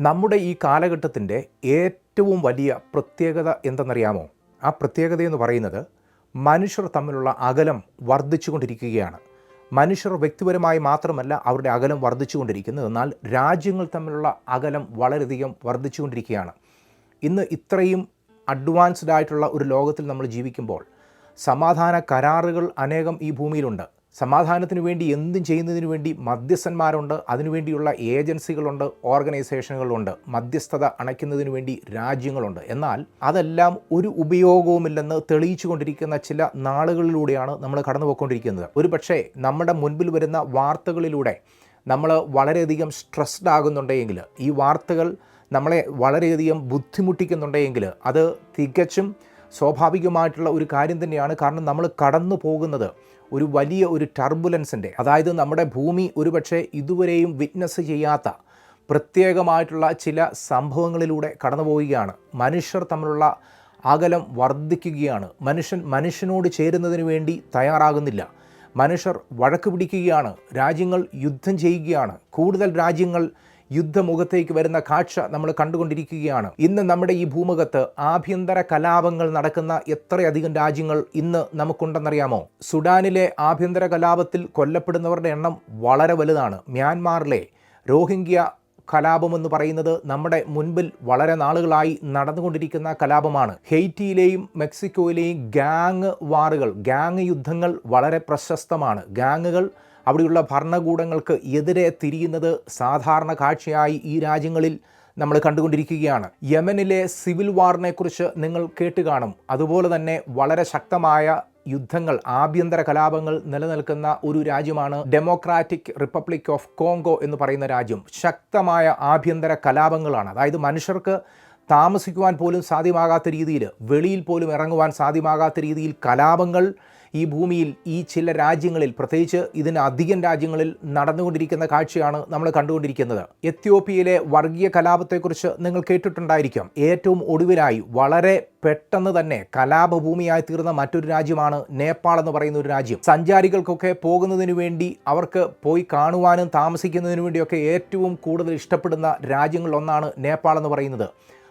നമ്മുടെ ഈ കാലഘട്ടത്തിന്റെ ഏറ്റവും വലിയ പ്രത്യേകത എന്തെന്നറിയാമോ? ആ പ്രത്യേകത എന്ന് പറയുന്നത് മനുഷ്യർ തമ്മിലുള്ള അകലം വർദ്ധിച്ചുകൊണ്ടിരിക്കുകയാണ്. മനുഷ്യർ വ്യക്തിപരമായി മാത്രമല്ല അവരുടെ അകലം വർദ്ധിച്ചുകൊണ്ടിരിക്കുന്നത്. എന്നാൽ രാജ്യങ്ങൾ തമ്മിലുള്ള അകലം വളരെയധികം വർദ്ധിച്ചുകൊണ്ടിരിക്കുകയാണ്. ഇന്ന് ഇത്രയും അഡ്വാൻസ്ഡ് ആയിട്ടുള്ള ഒരു ലോകത്തിൽ നമ്മൾ ജീവിക്കുമ്പോൾ സമാധാന കരാറുകൾ അനേകം ഈ ഭൂമിയിലുണ്ട്. സമാധാനത്തിന് വേണ്ടി എന്തും ചെയ്യുന്നതിന് വേണ്ടി മധ്യസ്ഥന്മാരുണ്ട്. അതിനുവേണ്ടിയുള്ള ഏജൻസികളുണ്ട് ഓർഗനൈസേഷനുകളുണ്ട്. മധ്യസ്ഥത അണയ്ക്കുന്നതിന് വേണ്ടി രാജ്യങ്ങളുണ്ട്. എന്നാൽ അതെല്ലാം ഒരു ഉപയോഗവുമില്ലെന്ന് തെളിയിച്ചുകൊണ്ടിരിക്കുന്ന ചില നാളുകളിലൂടെയാണ് നമ്മൾ കടന്നു പോയിക്കൊണ്ടിരിക്കുന്നത് ഒരു പക്ഷേ നമ്മുടെ മുൻപിൽ വരുന്ന വാർത്തകളിലൂടെ നമ്മൾ വളരെയധികം സ്ട്രെസ്ഡ് ആകുന്നുണ്ടെങ്കിൽ ഈ വാർത്തകൾ നമ്മളെ വളരെയധികം ബുദ്ധിമുട്ടിക്കുന്നുണ്ടെങ്കിൽ അത് തികച്ചും സ്വാഭാവികമായിട്ടുള്ള ഒരു കാര്യം തന്നെയാണ്. കാരണം നമ്മൾ കടന്നു പോകുന്നത് ഒരു വലിയ ഒരു ടർബുലൻസിന്റെ അതായത് നമ്മുടെ ഭൂമി ഒരുപക്ഷെ ഇതുവരെയും വിറ്റ്നസ് ചെയ്യാത്ത പ്രത്യേകമായിട്ടുള്ള ചില സംഭവങ്ങളിലൂടെ കടന്നു പോവുകയാണ് മനുഷ്യർ തമ്മിലുള്ള അകലം വർദ്ധിക്കുകയാണ്. മനുഷ്യൻ മനുഷ്യനോട് ചേരുന്നതിന് വേണ്ടി തയ്യാറാകുന്നില്ല. മനുഷ്യർ വഴക്ക് പിടിക്കുകയാണ്. രാജ്യങ്ങൾ യുദ്ധം ചെയ്യുകയാണ്. കൂടുതൽ രാജ്യങ്ങൾ യുദ്ധമുഖത്തേക്ക് വരുന്ന കാഴ്ച നമ്മൾ കണ്ടുകൊണ്ടിരിക്കുകയാണ്. ഇന്ന് നമ്മുടെ ഈ ഭൂമുഖത്ത് ആഭ്യന്തര കലാപങ്ങൾ നടക്കുന്ന എത്രയധികം രാജ്യങ്ങൾ ഇന്ന് നമുക്കുണ്ടെന്നറിയാമോ? സുഡാനിലെ ആഭ്യന്തര കലാപത്തിൽ കൊല്ലപ്പെടുന്നവരുടെ എണ്ണം വളരെ വലുതാണ്. മ്യാൻമാറിലെ രോഹിംഗ്യ കലാപമെന്ന് പറയുന്നത് നമ്മുടെ മുൻപിൽ വളരെ നാളുകളായി നടന്നുകൊണ്ടിരിക്കുന്ന കലാപമാണ്. ഹെയ്റ്റിയിലെയും മെക്സിക്കോയിലെയും ഗാങ് വാറുകൾ ഗാങ് യുദ്ധങ്ങൾ വളരെ പ്രശസ്തമാണ്. ഗാങ്ങുകൾ അവിടെയുള്ള ഭരണകൂടങ്ങൾക്ക് എതിരെ തിരിയുന്നത് സാധാരണ കാഴ്ചയായി ഈ രാജ്യങ്ങളിൽ നമ്മൾ കണ്ടുകൊണ്ടിരിക്കുകയാണ്. യമനിലെ സിവിൽ വാറിനെക്കുറിച്ച് നിങ്ങൾ കേട്ട് കാണും. അതുപോലെ തന്നെ വളരെ ശക്തമായ യുദ്ധങ്ങൾ ആഭ്യന്തര കലാപങ്ങൾ നിലനിൽക്കുന്ന ഒരു രാജ്യമാണ് ഡെമോക്രാറ്റിക് റിപ്പബ്ലിക് ഓഫ് കോങ്കോ എന്ന് പറയുന്ന രാജ്യം. ശക്തമായ ആഭ്യന്തര കലാപങ്ങളാണ്. അതായത് മനുഷ്യർക്ക് താമസിക്കുവാൻ പോലും സാധ്യമാകാത്ത രീതിയിൽ വെളിയിൽ പോലും ഇറങ്ങുവാൻ സാധ്യമാകാത്ത രീതിയിൽ കലാപങ്ങൾ ഈ ഭൂമിയിൽ ഈ ചില രാജ്യങ്ങളിൽ പ്രത്യേകിച്ച് ഇതിന് അധികം രാജ്യങ്ങളിൽ നടന്നുകൊണ്ടിരിക്കുന്ന കാഴ്ചയാണ് നമ്മൾ കണ്ടുകൊണ്ടിരിക്കുന്നത്. എത്യോപ്യയിലെ വർഗീയ കലാപത്തെക്കുറിച്ച് നിങ്ങൾ കേട്ടിട്ടുണ്ടായിരിക്കാം. ഏറ്റവും ഒടുവിലായി വളരെ പെട്ടെന്ന് തന്നെ കലാപഭൂമിയായി തീർന്ന മറ്റൊരു രാജ്യമാണ് നേപ്പാൾ എന്ന് പറയുന്ന ഒരു രാജ്യം. സഞ്ചാരികൾക്കൊക്കെ പോകുന്നതിന് വേണ്ടി അവർക്ക് പോയി കാണുവാനും താമസിക്കുന്നതിനു വേണ്ടിയൊക്കെ ഏറ്റവും കൂടുതൽ ഇഷ്ടപ്പെടുന്ന രാജ്യങ്ങളിലൊന്നാണ് നേപ്പാൾ എന്ന് പറയുന്നത്.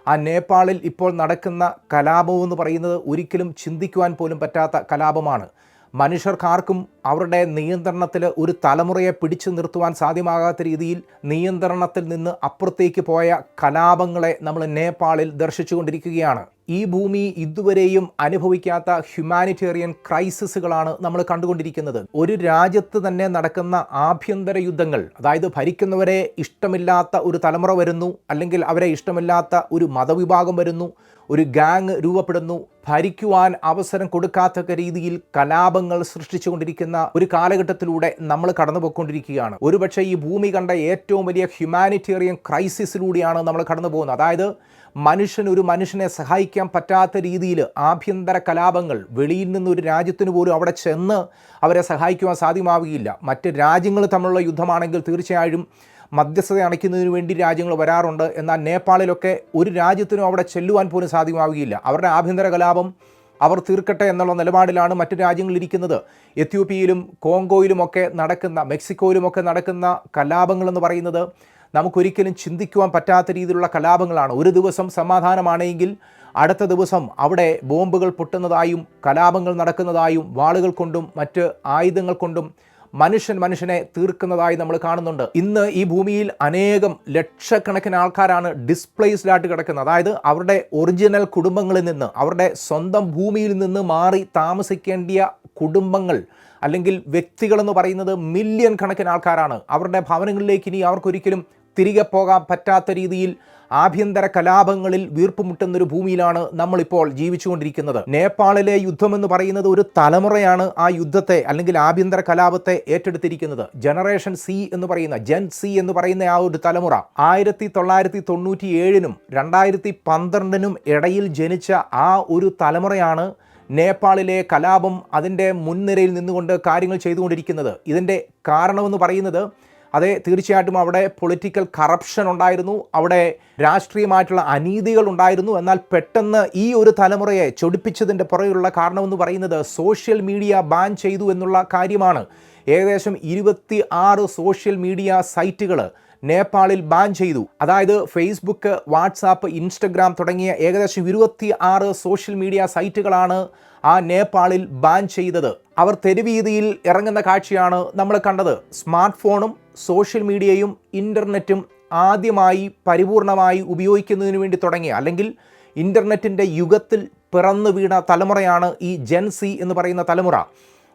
ആ നേപ്പാളിൽ ഇപ്പോൾ നടക്കുന്ന കലാപം എന്ന് പറയുന്നത് ഒരിക്കലും ചിന്തിക്കുവാൻ പോലും പറ്റാത്ത കലാപമാണ്. മനുഷ്യർക്കാർക്കും അവരുടെ നിയന്ത്രണത്തിൽ ഒരു തലമുറയെ പിടിച്ചു നിർത്തുവാൻ സാധ്യമാകാത്ത രീതിയിൽ നിയന്ത്രണത്തിൽ നിന്ന് അപ്പുറത്തേക്ക് പോയ കലാപങ്ങളെ നമ്മൾ നേപ്പാളിൽ ദർശിച്ചുകൊണ്ടിരിക്കുകയാണ്. ഈ ഭൂമി ഇതുവരെയും അനുഭവിക്കാത്ത ഹ്യൂമാനിറ്റേറിയൻ ക്രൈസിസുകളാണ് നമ്മൾ കണ്ടുകൊണ്ടിരിക്കുന്നത്. ഒരു രാജ്യത്ത് തന്നെ നടക്കുന്ന ആഭ്യന്തര യുദ്ധങ്ങൾ അതായത് ഭരിക്കുന്നവരെ ഇഷ്ടമില്ലാത്ത ഒരു തലമുറ വരുന്നു അല്ലെങ്കിൽ അവരെ ഇഷ്ടമില്ലാത്ത ഒരു മതവിഭാഗം വരുന്നു ഒരു ഗാങ് രൂപപ്പെടുന്നു ഭരിക്കുവാൻ അവസരം കൊടുക്കാത്ത രീതിയിൽ കലാപങ്ങൾ സൃഷ്ടിച്ചുകൊണ്ടിരിക്കുന്ന ഒരു കാലഘട്ടത്തിലൂടെ നമ്മൾ കടന്നുപോയിക്കൊണ്ടിരിക്കുകയാണ്. ഒരുപക്ഷെ ഈ ഭൂമി കണ്ട ഏറ്റവും വലിയ ഹ്യൂമാനിറ്റേറിയൻ ക്രൈസിസിലൂടെയാണ് നമ്മൾ കടന്നു പോകുന്നത് അതായത് മനുഷ്യൻ ഒരു മനുഷ്യനെ സഹായിക്കാൻ പറ്റാത്ത രീതിയിൽ ആഭ്യന്തര കലാപങ്ങൾ വെളിയിൽ നിന്ന് ഒരു രാജ്യത്തിന് പോലും അവിടെ ചെന്ന് അവരെ സഹായിക്കുവാൻ സാധ്യമാവുകയില്ല. മറ്റ് രാജ്യങ്ങൾ തമ്മിലുള്ള യുദ്ധമാണെങ്കിൽ തീർച്ചയായും മധ്യസ്ഥത അണയ്ക്കുന്നതിന് വേണ്ടി രാജ്യങ്ങൾ വരാറുണ്ട്. എന്നാൽ നേപ്പാളിലൊക്കെ ഒരു രാജ്യത്തിനും അവിടെ ചെല്ലുവാൻ പോലും സാധ്യമാവുകയില്ല. അവരുടെ ആഭ്യന്തര കലാപം അവർ തീർക്കട്ടെ എന്നുള്ള നിലപാടിലാണ് മറ്റു രാജ്യങ്ങളിരിക്കുന്നത് എത്യോപ്യയിലും കോങ്കോയിലുമൊക്കെ നടക്കുന്ന മെക്സിക്കോയിലുമൊക്കെ നടക്കുന്ന കലാപങ്ങളെന്ന് പറയുന്നത് നമുക്കൊരിക്കലും ചിന്തിക്കുവാൻ പറ്റാത്ത രീതിയിലുള്ള കലാപങ്ങളാണ്. ഒരു ദിവസം സമാധാനമാണെങ്കിൽ അടുത്ത ദിവസം അവിടെ ബോംബുകൾ പൊട്ടുന്നതായും കലാപങ്ങൾ നടക്കുന്നതായും വാളുകൾ കൊണ്ടും മറ്റ് ആയുധങ്ങൾ കൊണ്ടും മനുഷ്യൻ മനുഷ്യനെ തീർക്കുന്നതായി നമ്മൾ കാണുന്നുണ്ട്. ഇന്ന് ഈ ഭൂമിയിൽ അനേകം ലക്ഷക്കണക്കിന് ആൾക്കാരാണ് ഡിസ്പ്ലേസ്ഡ് ആയിട്ട് കിടക്കുന്നത്. അതായത് അവരുടെ ഒറിജിനൽ കുടുംബങ്ങളിൽ നിന്ന് അവരുടെ സ്വന്തം ഭൂമിയിൽ നിന്ന് മാറി താമസിക്കേണ്ടിയ കുടുംബങ്ങൾ അല്ലെങ്കിൽ വ്യക്തികളെന്ന് പറയുന്നത് മില്യൺ കണക്കിന് ആൾക്കാരാണ്. അവരുടെ ഭവനങ്ങളിലേക്ക് ഇനി അവർക്കൊരിക്കലും തിരികെ പോകാൻ പറ്റാത്ത രീതിയിൽ ആഭ്യന്തര കലാപങ്ങളിൽ വീർപ്പുമുട്ടുന്നൊരു ഭൂമിയിലാണ് നമ്മളിപ്പോൾ ജീവിച്ചുകൊണ്ടിരിക്കുന്നത്. നേപ്പാളിലെ യുദ്ധം എന്ന് പറയുന്നത് ഒരു തലമുറയാണ് ആ യുദ്ധത്തെ അല്ലെങ്കിൽ ആഭ്യന്തര കലാപത്തെ ഏറ്റെടുത്തിരിക്കുന്നത്. ജനറേഷൻ സി എന്ന് പറയുന്ന ജെൻ സി എന്ന് പറയുന്ന ആ ഒരു തലമുറ ആയിരത്തി തൊള്ളായിരത്തി തൊണ്ണൂറ്റി ഏഴിനും രണ്ടായിരത്തി പന്ത്രണ്ടിനും ഇടയിൽ ജനിച്ച ആ ഒരു തലമുറയാണ് നേപ്പാളിലെ കലാപം അതിന്റെ മുൻനിരയിൽ നിന്നുകൊണ്ട് കാര്യങ്ങൾ ചെയ്തുകൊണ്ടിരിക്കുന്നത്. ഇതിന്റെ കാരണമെന്ന് പറയുന്നത് അതെ തീർച്ചയായിട്ടും അവിടെ പൊളിറ്റിക്കൽ കറപ്ഷൻ ഉണ്ടായിരുന്നു അവിടെ രാഷ്ട്രീയമായിട്ടുള്ള അനീതികൾ ഉണ്ടായിരുന്നു. എന്നാൽ പെട്ടെന്ന് ഈ ഒരു തലമുറയെ ചൊടിപ്പിച്ചതിന്റെ പുറകെയുള്ള കാരണമെന്ന് പറയുന്നത് സോഷ്യൽ മീഡിയ ബാൻ ചെയ്തു എന്നുള്ള കാര്യമാണ്. ഏകദേശം ഇരുപത്തി ആറ് സോഷ്യൽ മീഡിയ സൈറ്റുകൾ നേപ്പാളിൽ ബാൻ ചെയ്തു. അതായത് ഫേസ്ബുക്ക് വാട്സാപ്പ് ഇൻസ്റ്റഗ്രാം തുടങ്ങിയ ഏകദേശം ഇരുപത്തി ആറ് സോഷ്യൽ മീഡിയ സൈറ്റുകളാണ് ആ നേപ്പാളിൽ ബാൻ ചെയ്തത്. അവർ തെരുവീതിയിൽ ഇറങ്ങുന്ന കാഴ്ചയാണ് നമ്മൾ കണ്ടത്. സ്മാർട്ട് ഫോണും സോഷ്യൽ മീഡിയയും ഇന്റർനെറ്റും ആദ്യമായി പരിപൂർണമായി ഉപയോഗിക്കുന്നതിന് വേണ്ടി തുടങ്ങി അല്ലെങ്കിൽ ഇന്റർനെറ്റിന്റെ യുഗത്തിൽ പിറന്നു വീണ തലമുറയാണ് ഈ ജെൻസി എന്ന് പറയുന്ന തലമുറ.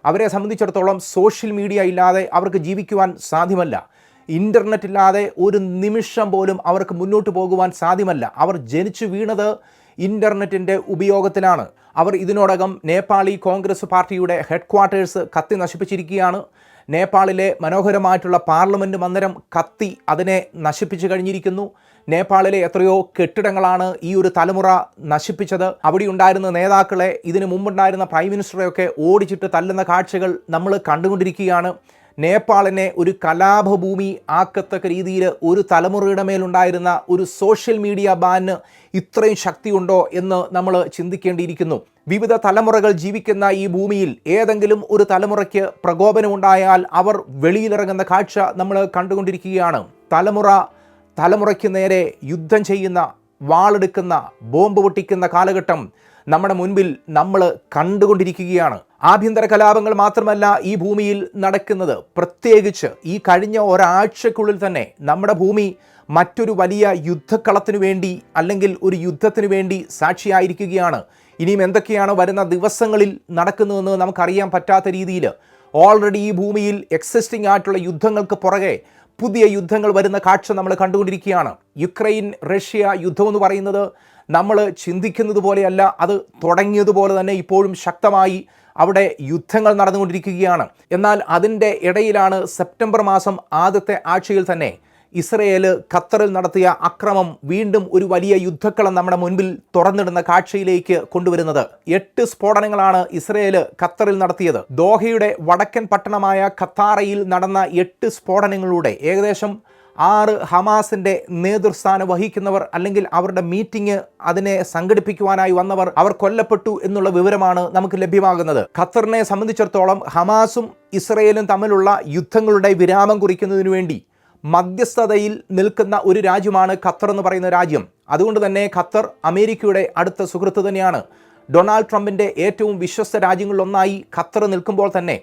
അവരെ സംബന്ധിച്ചിടത്തോളം സോഷ്യൽ മീഡിയ ഇല്ലാതെ അവർക്ക് ജീവിക്കുവാൻ സാധ്യമല്ല. ഇന്റർനെറ്റ് ഇല്ലാതെ ഒരു നിമിഷം പോലും അവർക്ക് മുന്നോട്ട് പോകുവാൻ സാധ്യമല്ല. അവർ ജനിച്ചു വീണത് ഇന്റർനെറ്റിന്റെ ഉപയോഗത്തിലാണ്. അവർ ഇതിനോടകം നേപ്പാളി കോൺഗ്രസ് പാർട്ടിയുടെ ഹെഡ് ക്വാർട്ടേഴ്സ് കത്തി നശിപ്പിച്ചിരിക്കുകയാണ്. നേപ്പാളിലെ മനോഹരമായിട്ടുള്ള പാർലമെന്റ് മന്ദിരം കത്തി അതിനെ നശിപ്പിച്ചു കഴിഞ്ഞിരിക്കുന്നു. നേപ്പാളിലെ എത്രയോ കെട്ടിടങ്ങളാണ് ഈ ഒരു തലമുറ നശിപ്പിച്ചത്. അവിടെ ഉണ്ടായിരുന്ന നേതാക്കളെ ഇതിനു മുമ്പുണ്ടായിരുന്ന പ്രൈം മിനിസ്റ്ററെയൊക്കെ ഓടിച്ചിട്ട് തല്ലുന്ന കാഴ്ചകൾ നമ്മൾ കണ്ടുകൊണ്ടിരിക്കുകയാണ്. നേപ്പാളിനെ ഒരു കലാപഭൂമി ആക്കത്തക്ക രീതിയിൽ ഒരു തലമുറയുടെ മേലുണ്ടായിരുന്ന ഒരു സോഷ്യൽ മീഡിയ ബാന് ഇത്രയും ശക്തിയുണ്ടോ എന്ന് നമ്മൾ ചിന്തിക്കേണ്ടിയിരിക്കുന്നു. വിവിധ തലമുറകൾ ജീവിക്കുന്ന ഈ ഭൂമിയിൽ ഏതെങ്കിലും ഒരു തലമുറയ്ക്ക് പ്രകോപനമുണ്ടായാൽ അവർ വെളിയിലിറങ്ങുന്ന കാഴ്ച നമ്മൾ കണ്ടുകൊണ്ടിരിക്കുകയാണ്. തലമുറ തലമുറയ്ക്ക് നേരെ യുദ്ധം ചെയ്യുന്ന വാളെടുക്കുന്ന ബോംബ് പൊട്ടിക്കുന്ന കാലഘട്ടം നമ്മുടെ മുൻപിൽ നമ്മൾ കണ്ടുകൊണ്ടിരിക്കുകയാണ്. ആഭ്യന്തര കലാപങ്ങൾ മാത്രമല്ല ഈ ഭൂമിയിൽ നടക്കുന്നത്. പ്രത്യേകിച്ച് ഈ കഴിഞ്ഞ ഒരാഴ്ചക്കുള്ളിൽ തന്നെ നമ്മുടെ ഭൂമി മറ്റൊരു വലിയ യുദ്ധക്കളത്തിനു വേണ്ടി അല്ലെങ്കിൽ ഒരു യുദ്ധത്തിനു വേണ്ടി സാക്ഷിയായിരിക്കുകയാണ്. ഇനിയും എന്തൊക്കെയാണ് വരുന്ന ദിവസങ്ങളിൽ നടക്കുന്നതെന്ന് നമുക്കറിയാൻ പറ്റാത്ത രീതിയിൽ ഓൾറെഡി ഈ ഭൂമിയിൽ എക്സിസ്റ്റിംഗ് ആയിട്ടുള്ള യുദ്ധങ്ങൾക്ക് പുറകെ പുതിയ യുദ്ധങ്ങൾ വരുന്ന കാഴ്ച നമ്മൾ കണ്ടുകൊണ്ടിരിക്കുകയാണ്. യുക്രൈൻ റഷ്യ യുദ്ധം എന്ന് പറയുന്നത് നമ്മൾ ചിന്തിക്കുന്നത് പോലെയല്ല അത് തുടങ്ങിയതുപോലെ തന്നെ ഇപ്പോഴും ശക്തമായി അവിടെ യുദ്ധങ്ങൾ നടന്നുകൊണ്ടിരിക്കുകയാണ്. എന്നാൽ അതിന്റെ ഇടയിലാണ് സെപ്റ്റംബർ മാസം ആദ്യത്തെ ആഴ്ചയിൽ തന്നെ ഇസ്രയേൽ ഖത്തറിൽ നടത്തിയ അക്രമം വീണ്ടും ഒരു വലിയ യുദ്ധക്കളം നമ്മുടെ മുൻപിൽ തുറന്നിടുന്ന കാഴ്ചയിലേക്ക് കൊണ്ടുവരുന്നത്. എട്ട് സ്ഫോടനങ്ങളാണ് ഇസ്രയേൽ ഖത്തറിൽ നടത്തിയത്. ദോഹയുടെ വടക്കൻ പട്ടണമായ ഖത്താറയിൽ നടന്ന എട്ട് സ്ഫോടനങ്ങളിലൂടെ ഏകദേശം ആറ് ഹമാസിന്റെ നേതൃസ്ഥാനം വഹിക്കുന്നവർ അല്ലെങ്കിൽ അവരുടെ മീറ്റിംഗ് അതിനെ സംഘടിപ്പിക്കുവാനായി വന്നവർ അവർ കൊല്ലപ്പെട്ടു എന്നുള്ള വിവരമാണ് നമുക്ക് ലഭ്യമാകുന്നത്. ഖത്തറിനെ സംബന്ധിച്ചിടത്തോളം ഹമാസും ഇസ്രയേലും തമ്മിലുള്ള യുദ്ധങ്ങളുടെ വിരാമം കുറിക്കുന്നതിനു വേണ്ടി മധ്യസ്ഥതയിൽ നിൽക്കുന്ന ഒരു രാജ്യമാണ് ഖത്തർ എന്ന് പറയുന്ന രാജ്യം. അതുകൊണ്ട് തന്നെ ഖത്തർ അമേരിക്കയുടെ അടുത്ത സുഹൃത്ത് തന്നെയാണ്. ഡൊണാൾഡ് ട്രംപിന്റെ ഏറ്റവും വിശ്വസ്ത രാജ്യങ്ങളിലൊന്നായി ഖത്തർ നിൽക്കുമ്പോൾ തന്നെ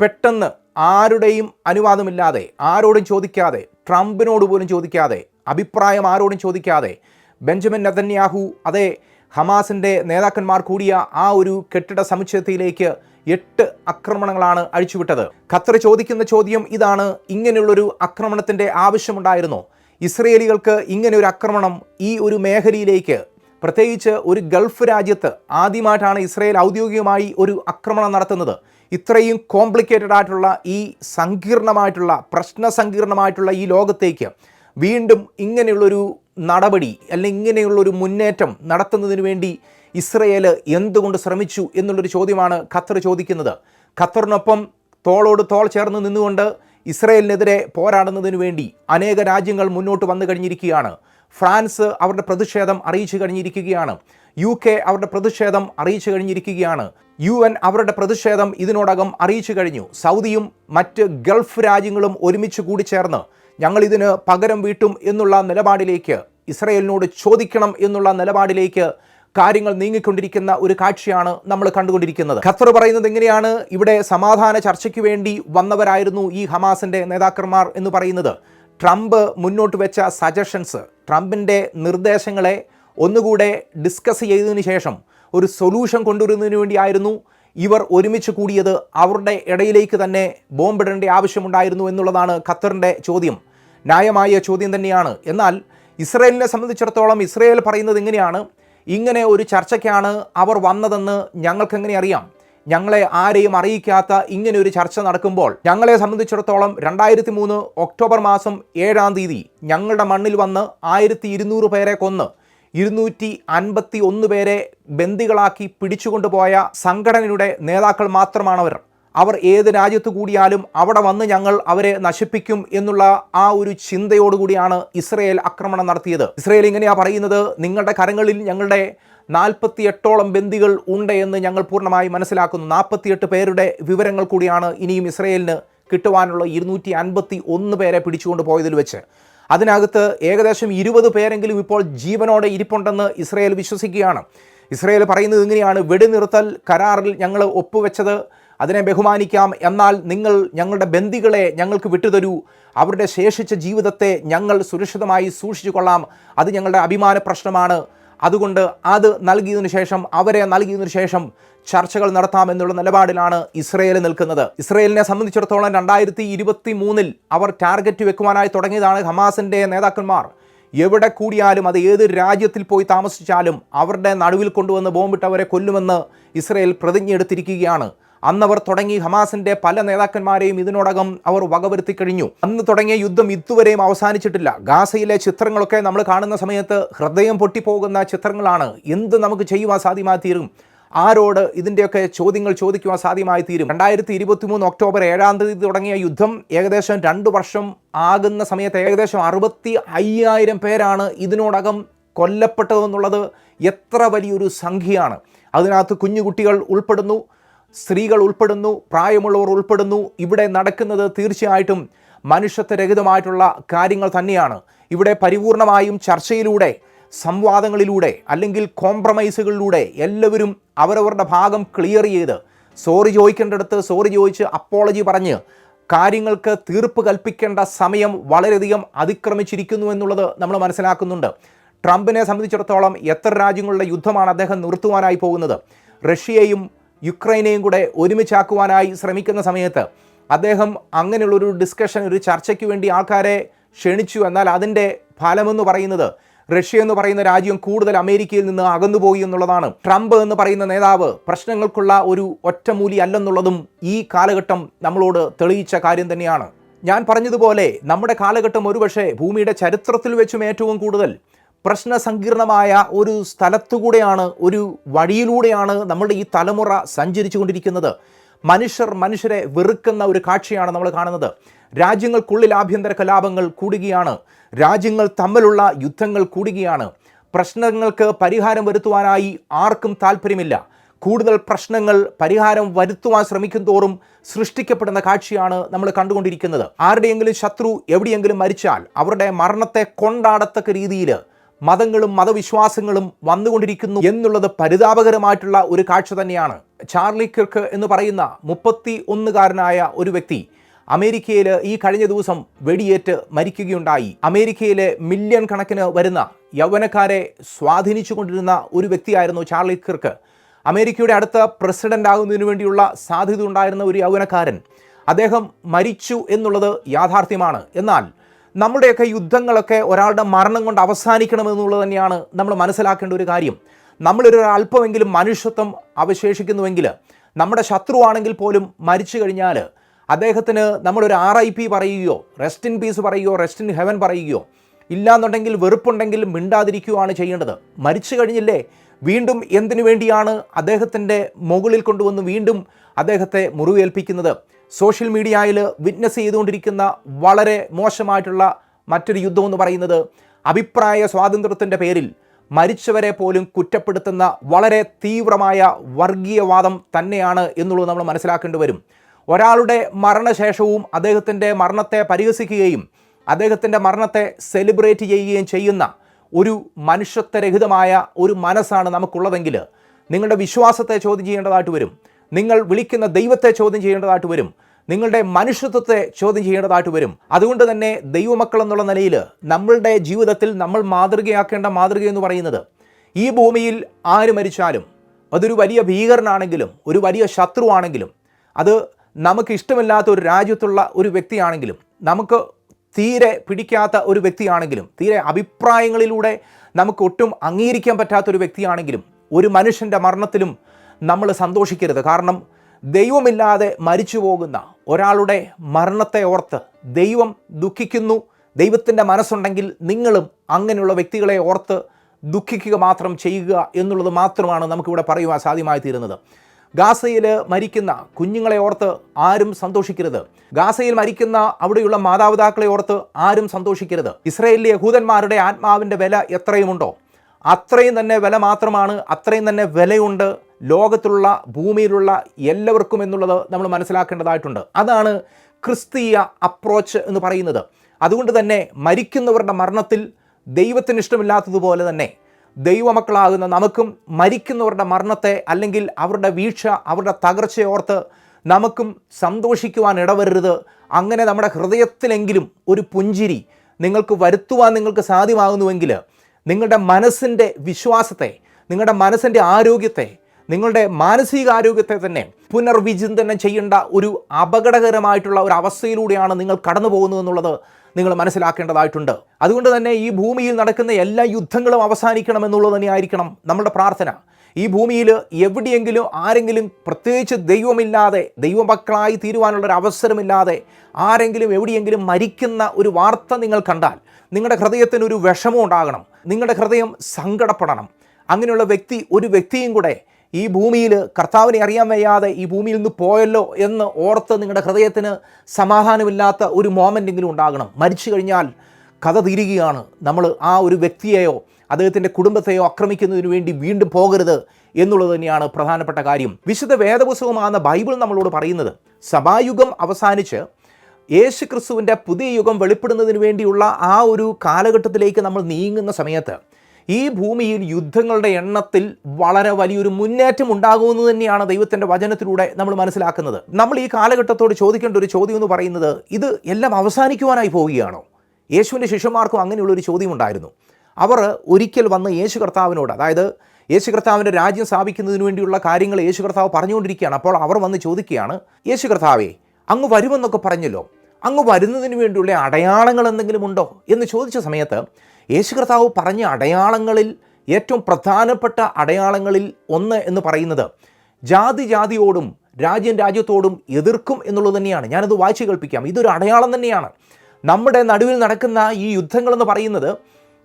പെട്ടെന്ന് ആരുടെയും അനുവാദമില്ലാതെ ആരോടും ചോദിക്കാതെ ട്രംപിനോട് പോലും ചോദിക്കാതെ അഭിപ്രായം ആരോടും ചോദിക്കാതെ ബെഞ്ചമിൻ നതന്യാഹു അതേ ഹമാസിന്റെ നേതാക്കന്മാർ കൂടിയ ആ ഒരു കെട്ടിട സമുച്ചയത്തിലേക്ക് എട്ട് ആക്രമണങ്ങളാണ് അഴിച്ചുവിട്ടത്. ഖത്തർ ചോദിക്കുന്ന ചോദ്യം ഇതാണ്. ഇങ്ങനെയുള്ളൊരു ആക്രമണത്തിന്റെ ആവശ്യമുണ്ടായിരുന്നോ? ഇസ്രയേലികൾക്ക് ഇങ്ങനെ ഒരു ആക്രമണം ഈ ഒരു മേഖലയിലേക്ക് പ്രത്യേകിച്ച് ഒരു ഗൾഫ് രാജ്യത്ത് ആദ്യമായിട്ടാണ് ഇസ്രയേൽ ഔദ്യോഗികമായി ഒരു ആക്രമണം നടത്തുന്നത്. ഇത്രയും കോംപ്ലിക്കേറ്റഡ് ആയിട്ടുള്ള ഈ സങ്കീർണമായിട്ടുള്ള പ്രശ്ന സങ്കീർണമായിട്ടുള്ള ഈ ലോകത്തേക്ക് വീണ്ടും ഇങ്ങനെയുള്ളൊരു നടപടി അല്ലെങ്കിൽ ഇങ്ങനെയുള്ളൊരു മുന്നേറ്റം നടത്തുന്നതിന് വേണ്ടി ഇസ്രയേൽ എന്തുകൊണ്ട് ശ്രമിച്ചു എന്നുള്ളൊരു ചോദ്യമാണ് ഖത്തർ ചോദിക്കുന്നത്. ഖത്തറിനൊപ്പം തോളോട് തോൾ ചേർന്ന് നിന്നുകൊണ്ട് ഇസ്രയേലിനെതിരെ പോരാടുന്നതിന് വേണ്ടി അനേക രാജ്യങ്ങൾ മുന്നോട്ട് വന്നു കഴിഞ്ഞിരിക്കുകയാണ്. ഫ്രാൻസ് അവരുടെ പ്രതിഷേധം അറിയിച്ചു കഴിഞ്ഞിരിക്കുകയാണ്. യു കെ അവരുടെ പ്രതിഷേധം അറിയിച്ചു കഴിഞ്ഞിരിക്കുകയാണ്. യു എൻ അവരുടെ പ്രതിഷേധം ഇതിനോടകം അറിയിച്ചു കഴിഞ്ഞു. സൗദിയും മറ്റ് ഗൾഫ് രാജ്യങ്ങളും ഒരുമിച്ച് കൂടി ചേർന്ന് ഞങ്ങൾ ഇതിന് പകരം വീട്ടും എന്നുള്ള നിലപാടിലേക്ക് ഇസ്രയേലിനോട് ചോദിക്കണം എന്നുള്ള നിലപാടിലേക്ക് കാര്യങ്ങൾ നീങ്ങിക്കൊണ്ടിരിക്കുന്ന ഒരു കാഴ്ചയാണ് നമ്മൾ കണ്ടുകൊണ്ടിരിക്കുന്നത്. ഖത്തർ പറയുന്നത് എങ്ങനെയാണ്? ഇവിടെ സമാധാന ചർച്ചയ്ക്ക് വേണ്ടി വന്നവരായിരുന്നു ഈ ഹമാസിന്റെ നേതാക്കന്മാർ എന്ന് പറയുന്നത്. ട്രംപ് മുന്നോട്ട് വെച്ച സജഷൻസ് ട്രംപിന്റെ നിർദ്ദേശങ്ങളെ ഒന്നുകൂടെ ഡിസ്കസ് ചെയ്തതിന് ശേഷം ഒരു സൊല്യൂഷൻ കൊണ്ടുവരുന്നതിന് വേണ്ടിയായിരുന്നു ഇവർ ഒരുമിച്ച് കൂടിയത്. അവരുടെ ഇടയിലേക്ക് തന്നെ ബോംബിടേണ്ട ആവശ്യമുണ്ടായിരുന്നു എന്നുള്ളതാണ് ഖത്തറിന്റെ ചോദ്യം. ന്യായമായ ചോദ്യം തന്നെയാണ്. എന്നാൽ ഇസ്രയേലിനെ സംബന്ധിച്ചിടത്തോളം ഇസ്രയേൽ പറയുന്നത് എങ്ങനെയാണ്? ഇങ്ങനെ ഒരു ചർച്ചയ്ക്കാണ് അവർ വന്നതെന്ന് ഞങ്ങൾക്ക് എങ്ങനെ അറിയാം? ഞങ്ങളെ ആരെയും അറിയിക്കാത്ത ഇങ്ങനെ ഒരു ചർച്ച നടക്കുമ്പോൾ ഞങ്ങളെ സംബന്ധിച്ചിടത്തോളം രണ്ടായിരത്തി മൂന്ന് ഒക്ടോബർ മാസം ഏഴാം തീയതി ഞങ്ങളുടെ മണ്ണിൽ വന്ന് ആയിരത്തി ഇരുന്നൂറ് പേരെ കൊന്ന് ഇരുന്നൂറ്റി അൻപത്തി ഒന്ന് പേരെ ബന്ദികളാക്കി പിടിച്ചുകൊണ്ടുപോയ സംഘടനയുടെ നേതാക്കൾ മാത്രമാണവർ. അവർ ഏത് രാജ്യത്ത് കൂടിയാലും അവിടെ വന്ന് ഞങ്ങൾ അവരെ നശിപ്പിക്കും എന്നുള്ള ആ ഒരു ചിന്തയോടുകൂടിയാണ് ഇസ്രയേൽ ആക്രമണം നടത്തിയത്. ഇസ്രയേൽ ഇങ്ങനെയാ പറയുന്നത് നിങ്ങളുടെ കരങ്ങളിൽ ഞങ്ങളുടെ നാൽപ്പത്തി എട്ടോളം ബന്ദികൾ ഉണ്ട് എന്ന് ഞങ്ങൾ പൂർണമായി മനസ്സിലാക്കുന്നു. നാൽപ്പത്തിയെട്ട് പേരുടെ വിവരങ്ങൾ കൂടിയാണ് ഇനിയും ഇസ്രയേലിന് കിട്ടുവാനുള്ള ഇരുന്നൂറ്റി അൻപത്തി ഒന്ന് പേരെ പിടിച്ചുകൊണ്ട് പോയതിൽ വെച്ച്. അതിനകത്ത് ഏകദേശം ഇരുപത് പേരെങ്കിലും ഇപ്പോൾ ജീവനോടെ ഇരിപ്പുണ്ടെന്ന് ഇസ്രയേൽ വിശ്വസിക്കുകയാണ്. ഇസ്രയേൽ പറയുന്നത് ഇങ്ങനെയാണ് വെടിനിർത്തൽ കരാറിൽ ഞങ്ങൾ ഒപ്പുവെച്ചത് അതിനെ ബഹുമാനിക്കാം. എന്നാൽ നിങ്ങൾ ഞങ്ങളുടെ ബന്ദികളെ ഞങ്ങൾക്ക് വിട്ടുതരൂ. അവരുടെ ശേഷിച്ച ജീവിതത്തെ ഞങ്ങൾ സുരക്ഷിതമായി സൂക്ഷിച്ചു കൊള്ളാം. അത് ഞങ്ങളുടെ അഭിമാന പ്രശ്നമാണ്. അതുകൊണ്ട് അത് നൽകിയതിനു ശേഷം അവരെ നൽകിയതിനു ശേഷം ചർച്ചകൾ നടത്താമെന്നുള്ള നിലപാടിലാണ് ഇസ്രയേൽ നിൽക്കുന്നത്. ഇസ്രയേലിനെ സംബന്ധിച്ചിടത്തോളം രണ്ടായിരത്തി ഇരുപത്തി മൂന്നിൽ അവർ ടാർഗറ്റ് വെക്കുവാനായി തുടങ്ങിയതാണ് ഹമാസിന്റെ നേതാക്കന്മാർ. എവിടെ കൂടിയാലും അത് ഏത് രാജ്യത്തിൽ പോയി താമസിച്ചാലും അവരുടെ നടുവിൽ കൊണ്ടുവന്ന് ബോംബിട്ടവരെ കൊല്ലുമെന്ന് ഇസ്രയേൽ പ്രതിജ്ഞയെടുത്തിരിക്കുകയാണ്. അന്നവർ തുടങ്ങി ഹമാസിന്റെ പല നേതാക്കന്മാരെയും ഇതിനോടകം അവർ വകവരുത്തി കഴിഞ്ഞു. അന്ന് തുടങ്ങിയ യുദ്ധം ഇതുവരെയും അവസാനിച്ചിട്ടില്ല. ഗാസയിലെ ചിത്രങ്ങളൊക്കെ നമ്മൾ കാണുന്ന സമയത്ത് ഹൃദയം പൊട്ടിപ്പോകുന്ന ചിത്രങ്ങളാണ്. എന്ത് നമുക്ക് ചെയ്യുവാൻ സാധ്യമായി തീരും? ആരോട് ഇതിന്റെയൊക്കെ ചോദ്യങ്ങൾ ചോദിക്കുവാൻ സാധ്യമായി തീരും? രണ്ടായിരത്തി ഇരുപത്തി മൂന്ന് ഒക്ടോബർ ഏഴാം തീയതി തുടങ്ങിയ യുദ്ധം ഏകദേശം രണ്ട് വർഷം ആകുന്ന സമയത്ത് ഏകദേശം അറുപത്തി അയ്യായിരം പേരാണ് ഇതിനോടകം കൊല്ലപ്പെട്ടതെന്നുള്ളത് എത്ര വലിയൊരു സംഖ്യയാണ്. അതിനകത്ത് കുഞ്ഞുകുട്ടികൾ ഉൾപ്പെടുന്നു. സ്ത്രീകൾ ഉൾപ്പെടുന്നു പ്രായമുള്ളവർ ഉൾപ്പെടുന്നു. ഇവിടെ നടക്കുന്നത് തീർച്ചയായിട്ടും മനുഷ്യത്വരഹിതമായിട്ടുള്ള കാര്യങ്ങൾ തന്നെയാണ്. ഇവിടെ പരിപൂർണമായും ചർച്ചയിലൂടെ സംവാദങ്ങളിലൂടെ അല്ലെങ്കിൽ കോംപ്രമൈസുകളിലൂടെ എല്ലാവരും അവരവരുടെ ഭാഗം ക്ലിയർ ചെയ്ത് സോറി ചോദിക്കേണ്ടടുത്ത് സോറി ചോദിച്ച് അപ്പോളജി പറഞ്ഞ് കാര്യങ്ങൾക്ക് തീർപ്പ് കൽപ്പിക്കേണ്ട സമയം വളരെയധികം അതിക്രമിച്ചിരിക്കുന്നു എന്നുള്ളത് നമ്മൾ മനസ്സിലാക്കുന്നുണ്ട്. ട്രംപിനെ സംബന്ധിച്ചിടത്തോളം എത്ര രാജ്യങ്ങളുടെ യുദ്ധമാണ് അദ്ദേഹം നിർത്തുവാനായി പോകുന്നത്? റഷ്യയും യുക്രൈനെയും കൂടെ ഒരുമിച്ചാക്കുവാനായി ശ്രമിക്കുന്ന സമയത്ത് അദ്ദേഹം അങ്ങനെയുള്ളൊരു ഡിസ്കഷൻ ഒരു ചർച്ചയ്ക്ക് വേണ്ടി ആൾക്കാരെ ക്ഷണിച്ചു. എന്നാൽ അതിന്റെ ഫലമെന്ന് പറയുന്നത് റഷ്യ എന്ന് പറയുന്ന രാജ്യം കൂടുതൽ അമേരിക്കയിൽ നിന്ന് അകന്നുപോയി എന്നുള്ളതാണ്. ട്രംപ് എന്ന് പറയുന്ന നേതാവ് പ്രശ്നങ്ങൾക്കുള്ള ഒരു ഒറ്റമൂലി അല്ലെന്നുള്ളതും ഈ കാലഘട്ടം നമ്മളോട് തെളിയിച്ച കാര്യം തന്നെയാണ്. ഞാൻ പറഞ്ഞതുപോലെ നമ്മുടെ കാലഘട്ടം ഒരുപക്ഷെ ഭൂമിയുടെ ചരിത്രത്തിൽ വെച്ചും ഏറ്റവും കൂടുതൽ പ്രശ്നസങ്കീർണമായ ഒരു സ്ഥലത്തുകൂടെയാണ് ഒരു വഴിയിലൂടെയാണ് നമ്മളുടെ ഈ തലമുറ സഞ്ചരിച്ചു കൊണ്ടിരിക്കുന്നത് മനുഷ്യർ മനുഷ്യരെ വെറുക്കുന്ന ഒരു കാഴ്ചയാണ് നമ്മൾ കാണുന്നത്. രാജ്യങ്ങൾക്കുള്ളിൽ ആഭ്യന്തര കലാപങ്ങൾ കൂടുകയാണ്. രാജ്യങ്ങൾ തമ്മിലുള്ള യുദ്ധങ്ങൾ കൂടുകയാണ്. പ്രശ്നങ്ങൾക്ക് പരിഹാരം വരുത്തുവാനായി ആർക്കും താല്പര്യമില്ല. കൂടുതൽ പ്രശ്നങ്ങൾ പരിഹാരം വരുത്തുവാൻ ശ്രമിക്കും തോറും സൃഷ്ടിക്കപ്പെടുന്ന കാഴ്ചയാണ് നമ്മൾ കണ്ടുകൊണ്ടിരിക്കുന്നത്. ആരുടെയെങ്കിലും ശത്രു എവിടെയെങ്കിലും മരിച്ചാൽ അവരുടെ മരണത്തെ കൊണ്ടാടത്തക്ക രീതിയിൽ മതങ്ങളും മതവിശ്വാസങ്ങളും വന്നുകൊണ്ടിരിക്കുന്നു എന്നുള്ളത് പരിതാപകരമായിട്ടുള്ള ഒരു കാഴ്ച തന്നെയാണ്. ചാർലി കിർക്ക് എന്ന് പറയുന്ന മുപ്പത്തി ഒന്നുകാരനായ ഒരു വ്യക്തി അമേരിക്കയിൽ ഈ കഴിഞ്ഞ ദിവസം വെടിയേറ്റ് മരിക്കുകയുണ്ടായി. അമേരിക്കയിലെ മില്യൺ കണക്കിന് വരുന്ന യൗവനക്കാരെ സ്വാധീനിച്ചു കൊണ്ടിരുന്ന ഒരു വ്യക്തിയായിരുന്നു ചാർലി കിർക്ക്. അമേരിക്കയുടെ അടുത്ത പ്രസിഡന്റ് ആകുന്നതിന് വേണ്ടിയുള്ള സാധ്യത ഉണ്ടായിരുന്ന ഒരു യൗവനക്കാരൻ. അദ്ദേഹം മരിച്ചു എന്നുള്ളത് യാഥാർത്ഥ്യമാണ്. എന്നാൽ നമ്മുടെയൊക്കെ യുദ്ധങ്ങളൊക്കെ ഒരാളുടെ മരണം കൊണ്ട് അവസാനിക്കണമെന്നുള്ളത് തന്നെയാണ് നമ്മൾ മനസ്സിലാക്കേണ്ട ഒരു കാര്യം. നമ്മളൊരു അല്പമെങ്കിലും മനുഷ്യത്വം അവശേഷിക്കുന്നുവെങ്കിൽ നമ്മുടെ ശത്രുവാണെങ്കിൽ പോലും മരിച്ചു കഴിഞ്ഞാൽ അദ്ദേഹത്തിന് നമ്മളൊരു ആർ ഐ പി പറയുകയോ റെസ്റ്റ് ഇൻ പീസ് പറയുകയോ റെസ്റ്റ് ഇൻ ഹെവൻ പറയുകയോ ഇല്ലാന്നുണ്ടെങ്കിൽ വെറുപ്പുണ്ടെങ്കിൽ മിണ്ടാതിരിക്കുകയാണ് ചെയ്യേണ്ടത്. മരിച്ചു കഴിഞ്ഞില്ലേ? വീണ്ടും എന്തിനു വേണ്ടിയാണ് അദ്ദേഹത്തിന്റെ മുകളിൽ കൊണ്ടുവന്ന് വീണ്ടും അദ്ദേഹത്തെ മുറിവേൽപ്പിക്കുന്നത്? സോഷ്യൽ മീഡിയയിൽ വിറ്റ്നസ് ചെയ്തുകൊണ്ടിരിക്കുന്ന വളരെ മോശമായിട്ടുള്ള മറ്റൊരു യുദ്ധം എന്ന് പറയുന്നത് അഭിപ്രായ സ്വാതന്ത്ര്യത്തിന്റെ പേരിൽ മരിച്ചവരെ പോലും കുറ്റപ്പെടുത്തുന്ന വളരെ തീവ്രമായ വർഗീയവാദം തന്നെയാണ് എന്നുള്ളത് നമ്മൾ മനസ്സിലാക്കേണ്ടി വരും. ഒരാളുടെ മരണശേഷവും അദ്ദേഹത്തിന്റെ മരണത്തെ പരിഹസിക്കുകയും അദ്ദേഹത്തിന്റെ മരണത്തെ സെലിബ്രേറ്റ് ചെയ്യുകയും ചെയ്യുന്ന ഒരു മനുഷ്യത്വരഹിതമായ ഒരു മനസ്സാണ് നമുക്കുള്ളതെങ്കിൽ നിങ്ങളുടെ വിശ്വാസത്തെ ചോദ്യം ചെയ്യേണ്ടതായിട്ട് വരും. നിങ്ങൾ വിളിക്കുന്ന ദൈവത്തെ ചോദ്യം ചെയ്യേണ്ടതായിട്ട് വരും. നിങ്ങളുടെ മനുഷ്യത്വത്തെ ചോദ്യം ചെയ്യേണ്ടതായിട്ട് വരും. അതുകൊണ്ട് തന്നെ ദൈവമക്കൾ എന്നുള്ള നിലയിൽ നമ്മളുടെ ജീവിതത്തിൽ നമ്മൾ മാതൃകയാക്കേണ്ട മാതൃക എന്ന് പറയുന്നത് ഈ ഭൂമിയിൽ ആര് മരിച്ചാലും അതൊരു വലിയ ഭീകരനാണെങ്കിലും ഒരു വലിയ ശത്രുവാണെങ്കിലും അത് നമുക്ക് ഇഷ്ടമില്ലാത്ത ഒരു രാജ്യത്തുള്ള ഒരു വ്യക്തിയാണെങ്കിലും നമുക്ക് തീരെ പിടിക്കാത്ത ഒരു വ്യക്തിയാണെങ്കിലും തീരെ അഭിപ്രായങ്ങളിലൂടെ നമുക്ക് ഒട്ടും അംഗീകരിക്കാൻ പറ്റാത്ത ഒരു വ്യക്തിയാണെങ്കിലും ഒരു മനുഷ്യന്റെ മരണത്തിലും നമ്മൾ സന്തോഷിക്കരുത്. കാരണം ദൈവമില്ലാതെ മരിച്ചു പോകുന്ന ഒരാളുടെ മരണത്തെ ഓർത്ത് ദൈവം ദുഃഖിക്കുന്നു. ദൈവത്തിന്റെ മനസ്സുണ്ടെങ്കിൽ നിങ്ങളും അങ്ങനെയുള്ള വ്യക്തികളെ ഓർത്ത് ദുഃഖിക്കുക മാത്രം ചെയ്യുക എന്നുള്ളത് മാത്രമാണ് നമുക്കിവിടെ പറയുവാൻ സാധ്യമായി തീരുന്നത്. ഗാസയിൽ മരിക്കുന്ന കുഞ്ഞുങ്ങളെ ഓർത്ത് ആരും സന്തോഷിക്കരുത്. ഗാസയിൽ മരിക്കുന്ന അവിടെയുള്ള മാതാപിതാക്കളെ ഓർത്ത് ആരും സന്തോഷിക്കരുത്. ഇസ്രയേലിലെ യഹൂദന്മാരുടെ ആത്മാവിന്റെ വില എത്രയുമുണ്ടോ? അത്രയും തന്നെ വില മാത്രമാണ് അത്രയും തന്നെ വിലയുണ്ട്. ലോകത്തിലുള്ള ഭൂമിയിലുള്ള എല്ലാവർക്കും എന്നുള്ളത് നമ്മൾ മനസ്സിലാക്കേണ്ടതായിട്ടുണ്ട്. അതാണ് ക്രിസ്തീയ അപ്രോച്ച് എന്ന് പറയുന്നത്. അതുകൊണ്ട് തന്നെ മരിക്കുന്നവരുടെ മരണത്തിൽ ദൈവത്തിന് ഇഷ്ടമില്ലാത്തതുപോലെ തന്നെ ദൈവമക്കളാകുന്ന നമുക്കും മരിക്കുന്നവരുടെ മരണത്തെ അല്ലെങ്കിൽ അവരുടെ വീഴ്ച അവരുടെ തകർച്ചയോർത്ത് നമുക്കും സന്തോഷിക്കുവാൻ ഇടവരരുത്. അങ്ങനെ നമ്മുടെ ഹൃദയത്തിലെങ്കിലും ഒരു പുഞ്ചിരി നിങ്ങൾക്ക് വരുത്തുവാൻ നിങ്ങൾക്ക് സാധ്യമാകുന്നുവെങ്കിൽ നിങ്ങളുടെ മനസ്സിന്റെ വിശ്വാസത്തെ നിങ്ങളുടെ മനസ്സിന്റെ ആരോഗ്യത്തെ നിങ്ങളുടെ മാനസികാരോഗ്യത്തെ തന്നെ പുനർവിചിന്തനം ചെയ്യേണ്ട ഒരു അപകടകരമായിട്ടുള്ള ഒരു അവസ്ഥയിലൂടെയാണ് നിങ്ങൾ കടന്നു പോകുന്നതെന്നുള്ളത് നിങ്ങൾ മനസ്സിലാക്കേണ്ടതായിട്ടുണ്ട്. അതുകൊണ്ട് തന്നെ ഈ ഭൂമിയിൽ നടക്കുന്ന എല്ലാ യുദ്ധങ്ങളും അവസാനിക്കണം എന്നുള്ളത് തന്നെയായിരിക്കണം നമ്മുടെ പ്രാർത്ഥന. ഈ ഭൂമിയിൽ എവിടെയെങ്കിലും ആരെങ്കിലും പ്രത്യേകിച്ച് ദൈവമില്ലാതെ ദൈവമക്കളായി തീരുവാനുള്ളൊരു അവസരമില്ലാതെ ആരെങ്കിലും എവിടെയെങ്കിലും മരിക്കുന്ന ഒരു വാർത്ത നിങ്ങൾ കണ്ടാൽ നിങ്ങളുടെ ഹൃദയത്തിന് ഒരു വിഷമം ഉണ്ടാകണം. നിങ്ങളുടെ ഹൃദയം സങ്കടപ്പെടണം. അങ്ങനെയുള്ള വ്യക്തി ഒരു വ്യക്തിയും കൂടെ ഈ ഭൂമിയിൽ കർത്താവിനെ അറിയാൻ വയ്യാതെ ഈ ഭൂമിയിൽ നിന്ന് പോയല്ലോ എന്ന് ഓർത്ത് നിങ്ങളുടെ ഹൃദയത്തിന് സമാധാനമില്ലാത്ത ഒരു മോമെന്റെങ്കിലും ഉണ്ടാകണം. മരിച്ചു കഴിഞ്ഞാൽ കഥ തീരുകയാണ്. നമ്മൾ ആ ഒരു വ്യക്തിയെയോ അദ്ദേഹത്തിന്റെ കുടുംബത്തെയോ ആക്രമിക്കുന്നതിന് വേണ്ടി വീണ്ടും പോകരുത് എന്നുള്ളത് തന്നെയാണ് പ്രധാനപ്പെട്ട കാര്യം. വിശുദ്ധ വേദപുസ്തകമാകുന്ന ബൈബിൾ നമ്മളോട് പറയുന്നത് സഭായുഗം അവസാനിച്ച് യേശു ക്രിസ്തുവിന്റെ പുതിയ യുഗം വെളിപ്പെടുന്നതിന് വേണ്ടിയുള്ള ആ ഒരു കാലഘട്ടത്തിലേക്ക് നമ്മൾ നീങ്ങുന്ന സമയത്ത് ഈ ഭൂമിയിൽ യുദ്ധങ്ങളുടെ എണ്ണത്തിൽ വളരെ വലിയൊരു മുന്നേറ്റം ഉണ്ടാകുമെന്ന് തന്നെയാണ് ദൈവത്തിന്റെ വചനത്തിലൂടെ നമ്മൾ മനസ്സിലാക്കുന്നത്. നമ്മൾ ഈ കാലഘട്ടത്തോട് ചോദിക്കേണ്ട ഒരു ചോദ്യം എന്ന് പറയുന്നത് ഇത് എല്ലാം അവസാനിക്കുവാനായി പോവുകയാണോ? യേശുവിന്റെ ശിഷ്യന്മാർക്കും അങ്ങനെയുള്ളൊരു ചോദ്യം ഉണ്ടായിരുന്നു. അവർ ഒരിക്കൽ വന്ന് യേശു കർത്താവിനോട് അതായത് യേശു കർത്താവിന്റെ രാജ്യം സ്ഥാപിക്കുന്നതിന് വേണ്ടിയുള്ള കാര്യങ്ങൾ യേശു കർത്താവ് പറഞ്ഞുകൊണ്ടിരിക്കുകയാണ്. അപ്പോൾ അവർ വന്ന് ചോദിക്കുകയാണ് യേശു കർത്താവേ അങ്ങ് വരുമെന്നൊക്കെ പറഞ്ഞല്ലോ. അങ്ങ് വരുന്നതിന് വേണ്ടിയുള്ള അടയാളങ്ങൾ എന്തെങ്കിലും ഉണ്ടോ എന്ന് ചോദിച്ച സമയത്ത് യേശു കർത്താവ് പറഞ്ഞ അടയാളങ്ങളിൽ ഏറ്റവും പ്രധാനപ്പെട്ട അടയാളങ്ങളിൽ ഒന്ന് എന്ന് പറയുന്നത് ജാതി ജാതിയോടും രാജ്യം രാജ്യത്തോടും എതിർക്കും എന്നുള്ളത് തന്നെയാണ്. ഞാനത് വായിച്ചു കേൾപ്പിക്കാം. ഇതൊരു അടയാളം തന്നെയാണ്. നമ്മുടെ നടുവിൽ നടക്കുന്ന ഈ യുദ്ധങ്ങളെന്ന് പറയുന്നത്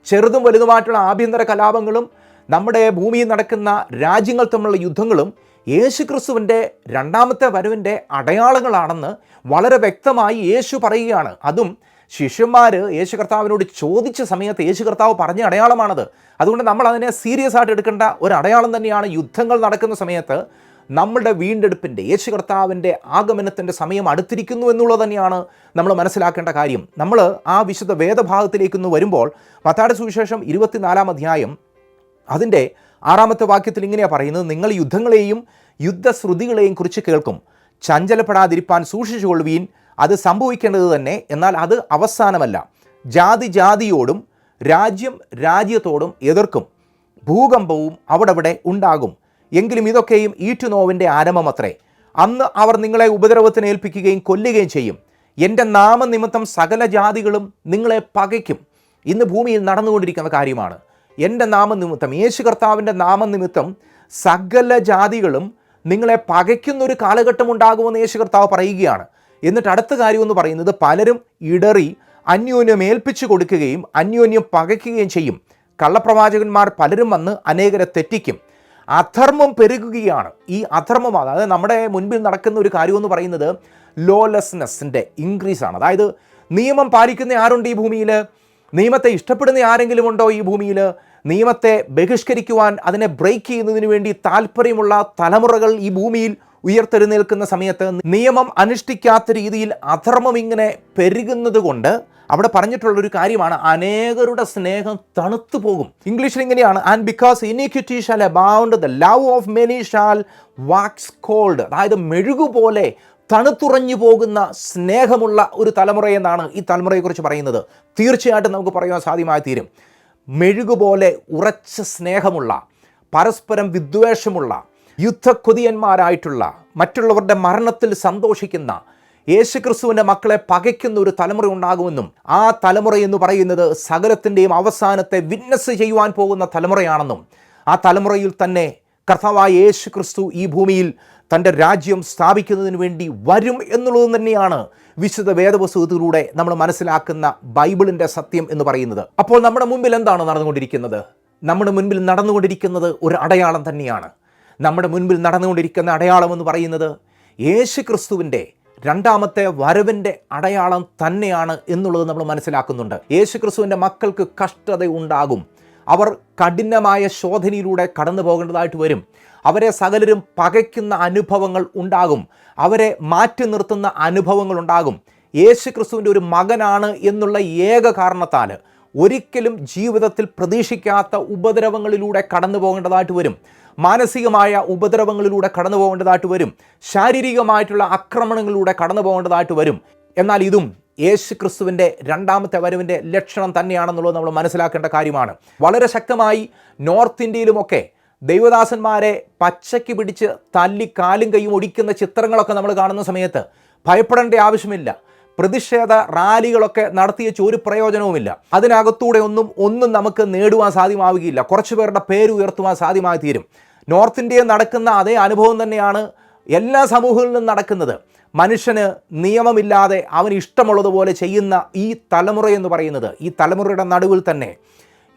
ചെറുതും വലുതുമായിട്ടുള്ള ആഭ്യന്തര കലാപങ്ങളും നമ്മുടെ ഭൂമിയിൽ നടക്കുന്ന രാജ്യങ്ങൾ തമ്മിലുള്ള യുദ്ധങ്ങളും യേശു ക്രിസ്തുവിന്റെ രണ്ടാമത്തെ വരവിന്റെ അടയാളങ്ങളാണെന്ന് വളരെ വ്യക്തമായി യേശു പറയുകയാണ്. അതും ശിഷ്യന്മാർ യേശു കർത്താവിനോട് ചോദിച്ച സമയത്ത് യേശു കർത്താവ് പറഞ്ഞ അടയാളമാണത്. അതുകൊണ്ട് നമ്മൾ അതിനെ സീരിയസ് ആയിട്ട് എടുക്കേണ്ട ഒരു അടയാളം തന്നെയാണ് യുദ്ധങ്ങൾ നടക്കുന്ന സമയത്ത് നമ്മളുടെ വീണ്ടെടുപ്പിന്റെ യേശു കർത്താവിന്റെ ആഗമനത്തിന്റെ സമയം അടുത്തിരിക്കുന്നു എന്നുള്ളത് തന്നെയാണ് നമ്മൾ മനസ്സിലാക്കേണ്ട കാര്യം. നമ്മൾ ആ വിശുദ്ധ വേദഭാഗത്തിലേക്കൊന്ന് വരുമ്പോൾ മത്താട് സുവിശേഷം ഇരുപത്തിനാലാം അധ്യായം അതിന്റെ ആറാമത്തെ വാക്യത്തിൽ ഇങ്ങനെയാണ് പറയുന്നത് നിങ്ങൾ യുദ്ധങ്ങളെയും യുദ്ധശ്രുതികളെയും കുറിച്ച് കേൾക്കും. ചഞ്ചലപ്പെടാതിരിപ്പാൻ സൂക്ഷിച്ചുകൊള്ളുവീൻ അത് സംഭവിക്കേണ്ടത് തന്നെ. എന്നാൽ അത് അവസാനമല്ല. ജാതി ജാതിയോടും രാജ്യം രാജ്യത്തോടും എതിർക്കും. ഭൂകമ്പവും അവിടെവിടെ ഉണ്ടാകും. എങ്കിലും ഇതൊക്കെയും ഈറ്റുനോവിന്റെ ആരംഭമത്രേ. അന്ന് അവർ നിങ്ങളെ ഉപദ്രവത്തിന് ഏൽപ്പിക്കുകയും കൊല്ലുകയും ചെയ്യും. എന്റെ നാമനിമിത്തം സകല ജാതികളും നിങ്ങളെ പകയ്ക്കും. ഇന്ന് ഭൂമിയിൽ നടന്നുകൊണ്ടിരിക്കുന്ന കാര്യമാണ്. എന്റെ നാമനിമിത്തം യേശു കർത്താവിന്റെ നാമനിമിത്തം സകല ജാതികളും നിങ്ങളെ പകയ്ക്കുന്ന ഒരു കാലഘട്ടം ഉണ്ടാകുമെന്ന് യേശു കർത്താവ് പറയുകയാണ്. എന്നിട്ട് അടുത്ത കാര്യം എന്ന് പറയുന്നത് പലരും ഇടറി അന്യോന്യം ഏൽപ്പിച്ചു കൊടുക്കുകയും അന്യോന്യം പകയ്ക്കുകയും ചെയ്യും. കള്ളപ്രവാചകന്മാർ പലരും വന്ന് അനേകരെ തെറ്റിക്കും. അധർമ്മം പെരുകുകയാണ്. ഈ അധർമ്മം അതായത് നമ്മുടെ മുൻപിൽ നടക്കുന്ന ഒരു കാര്യമെന്ന് പറയുന്നത് ലോലെസ്നെസ്സിന്റെ ഇൻക്രീസാണ് അതായത് നിയമം പാലിക്കുന്ന ആരുണ്ട് ഈ ഭൂമിയിൽ? നിയമത്തെ ഇഷ്ടപ്പെടുന്ന ആരെങ്കിലും ഉണ്ടോ ഈ ഭൂമിയിൽ? നിയമത്തെ ബഹിഷ്കരിക്കുവാൻ അതിനെ ബ്രേക്ക് ചെയ്യുന്നതിന് വേണ്ടി താല്പര്യമുള്ള തലമുറകൾ ഈ ഭൂമിയിൽ ഉയർത്തെഴുന്നേൽക്കുന്ന സമയത്ത് നിയമം അനുഷ്ഠിക്കാത്ത രീതിയിൽ അധർമ്മം ഇങ്ങനെ പെരുകുന്നത് കൊണ്ട് അവിടെ പറഞ്ഞിട്ടുള്ള ഒരു കാര്യമാണ് അനേകരുടെ സ്നേഹം തണുത്തു പോകും. ഇംഗ്ലീഷിൽ ഇങ്ങനെയാണ് and because iniquity shall abound the love of many shall wax cold അതായത് മെഴുകുപോലെ തണുത്തുറഞ്ഞു പോകുന്ന സ്നേഹമുള്ള ഒരു തലമുറയെന്നാണ് ഈ തലമുറയെക്കുറിച്ച് പറയുന്നത്. തീർച്ചയായിട്ടും നമുക്ക് പറയാൻ സാധ്യമായി തീരും. മെഴുകുപോലെ ഉറച്ച സ്നേഹമുള്ള പരസ്പരം വിദ്വേഷമുള്ള യുദ്ധക്കൊതിയന്മാരായിട്ടുള്ള മറ്റുള്ളവരുടെ മരണത്തിൽ സന്തോഷിക്കുന്ന യേശുക്രിസ്തുവിന്റെ മക്കളെ പകയ്ക്കുന്ന ഒരു തലമുറ ഉണ്ടാകുമെന്നും ആ തലമുറ എന്ന് പറയുന്നത് സകലത്തിന്റെയും അവസാനത്തെ വിറ്റ്നസ് ചെയ്യുവാൻ പോകുന്ന തലമുറയാണെന്നും ആ തലമുറയിൽ തന്നെ കർത്താവായ യേശു ക്രിസ്തു ഈ ഭൂമിയിൽ തന്റെ രാജ്യം സ്ഥാപിക്കുന്നതിന് വേണ്ടി വരും എന്നുള്ളത് തന്നെയാണ് വിശുദ്ധ വേദപുസ്തകത്തിലൂടെ നമ്മൾ മനസ്സിലാക്കുന്ന ബൈബിളിന്റെ സത്യം എന്ന് പറയുന്നത്. അപ്പോൾ നമ്മുടെ മുമ്പിൽ എന്താണ് നടന്നുകൊണ്ടിരിക്കുന്നത്? നമ്മുടെ മുൻപിൽ നടന്നുകൊണ്ടിരിക്കുന്നത് ഒരു അടയാളം തന്നെയാണ്. നമ്മുടെ മുൻപിൽ നടന്നുകൊണ്ടിരിക്കുന്ന അടയാളം എന്ന് പറയുന്നത് യേശു ക്രിസ്തുവിന്റെ രണ്ടാമത്തെ വരവിന്റെ അടയാളം തന്നെയാണ് എന്നുള്ളത് നമ്മൾ മനസ്സിലാക്കുന്നുണ്ട്. യേശു ക്രിസ്തുവിന്റെ മക്കൾക്ക് കഷ്ടത ഉണ്ടാകും അവർ കഠിനമായ ശോധനയിലൂടെ കടന്നു പോകേണ്ടതായിട്ട് വരും. അവരെ സകലരും പകയ്ക്കുന്ന അനുഭവങ്ങൾ ഉണ്ടാകും. അവരെ മാറ്റി നിർത്തുന്ന അനുഭവങ്ങൾ ഉണ്ടാകും. യേശു ക്രിസ്തുവിന്റെ ഒരു മകനാണ് എന്നുള്ള ഏക കാരണത്താൽ ഒരിക്കലും ജീവിതത്തിൽ പ്രതീക്ഷിക്കാത്ത ഉപദ്രവങ്ങളിലൂടെ കടന്നു പോകേണ്ടതായിട്ട് വരും. മാനസികമായ ഉപദ്രവങ്ങളിലൂടെ കടന്നു പോകേണ്ടതായിട്ട് വരും. ശാരീരികമായിട്ടുള്ള ആക്രമണങ്ങളിലൂടെ കടന്നു പോകേണ്ടതായിട്ട് വരും. എന്നാൽ ഇതും യേശു ക്രിസ്തുവിന്റെ രണ്ടാമത്തെ വരവിന്റെ ലക്ഷണം തന്നെയാണെന്നുള്ളത് നമ്മൾ മനസ്സിലാക്കേണ്ട കാര്യമാണ്. വളരെ ശക്തമായി നോർത്ത് ഇന്ത്യയിലുമൊക്കെ ദൈവദാസന്മാരെ പച്ചയ്ക്ക് പിടിച്ച് തല്ലി കാലും കൈയും ഒടിക്കുന്ന ചിത്രങ്ങളൊക്കെ നമ്മൾ കാണുന്ന സമയത്ത് ഭയപ്പെടേണ്ട ആവശ്യമില്ല. പ്രതിഷേധ റാലികളൊക്കെ നടത്തിയച്ച് ഒരു പ്രയോജനവുമില്ല. അതിനകത്തൂടെ ഒന്നും ഒന്നും നമുക്ക് നേടുവാൻ സാധ്യമാവുകയില്ല. കുറച്ച് പേരുടെ പേര് ഉയർത്തുവാൻ സാധ്യമായി തീരും നോർത്ത് ഇന്ത്യയിൽ നടക്കുന്ന അതേ അനുഭവം തന്നെയാണ് എല്ലാ സമൂഹങ്ങളിലും നടക്കുന്നത്. മനുഷ്യന് നിയമമില്ലാതെ അവന് ഇഷ്ടമുള്ളതുപോലെ ചെയ്യുന്ന ഈ തലമുറ എന്ന് പറയുന്നത് ഈ തലമുറയുടെ നടുവിൽ തന്നെ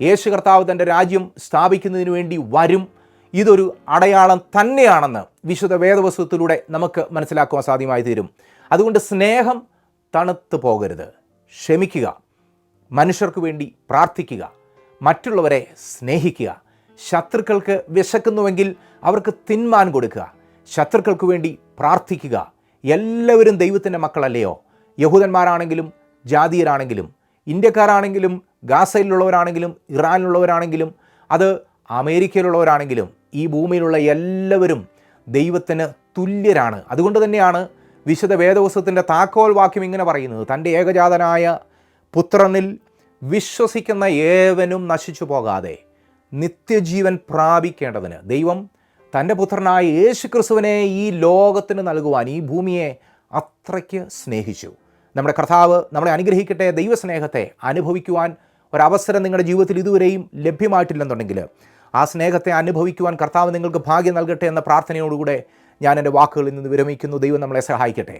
യേശു കർത്താവ് തന്റെ രാജ്യം സ്ഥാപിക്കുന്നതിന് വേണ്ടി വരും ഇതൊരു അടയാളം തന്നെയാണെന്ന് വിശുദ്ധ വേദവസ്തുത്തിലൂടെ നമുക്ക് മനസ്സിലാക്കുവാൻ സാധ്യമായി തീരും. അതുകൊണ്ട് സ്നേഹം തണുത്തു പോകരുത്. ക്ഷമിക്കുക. മനുഷ്യർക്ക് വേണ്ടി പ്രാർത്ഥിക്കുക. മറ്റുള്ളവരെ സ്നേഹിക്കുക. ശത്രുക്കൾക്ക് വിശക്കുന്നുവെങ്കിൽ അവർക്ക് തിന്മാൻ കൊടുക്കുക. ശത്രുക്കൾക്ക് വേണ്ടി പ്രാർത്ഥിക്കുക. എല്ലാവരും ദൈവത്തിന്റെ മക്കളല്ലയോ? യഹൂദന്മാരാണെങ്കിലും ജാതീയരാണെങ്കിലും ഇന്ത്യക്കാരാണെങ്കിലും ഗാസയിലുള്ളവരാണെങ്കിലും ഇറാനിലുള്ളവരാണെങ്കിലും അത് അമേരിക്കയിലുള്ളവരാണെങ്കിലും ഈ ഭൂമിയിലുള്ള എല്ലാവരും ദൈവത്തിന് തുല്യരാണ്. അതുകൊണ്ട് തന്നെയാണ് വിശുദ്ധ വേദപുസ്തകത്തിന്റെ താക്കോൽ വാക്യം ഇങ്ങനെ പറയുന്നത്. തന്റെ ഏകജാതനായ പുത്രനിൽ വിശ്വസിക്കുന്ന ഏവനും നശിച്ചു പോകാതെ നിത്യജീവൻ പ്രാപിക്കേണ്ടതിന് ദൈവം തന്റെ പുത്രനായ യേശു ക്രിസ്തുവിനെ ഈ ലോകത്തിന് നൽകുവാൻ ഈ ഭൂമിയെ അത്രയ്ക്ക് സ്നേഹിച്ചു. നമ്മുടെ കർത്താവ് നമ്മളെ അനുഗ്രഹിക്കട്ടെ ദൈവസ്നേഹത്തെ അനുഭവിക്കുവാൻ ഒരവസരം നിങ്ങളുടെ ജീവിതത്തിൽ ഇതുവരെയും ലഭ്യമായിട്ടില്ലെന്നുണ്ടെങ്കിൽ ആ സ്നേഹത്തെ അനുഭവിക്കുവാൻ കർത്താവ് നിങ്ങൾക്ക് ഭാഗ്യം നൽകട്ടെ എന്ന പ്രാർത്ഥനയോടുകൂടെ ഞാൻ എന്റെ വാക്കുകളിൽ നിന്ന് വിരമിക്കുന്നു. ദൈവം നമ്മളെ സഹായിക്കട്ടെ.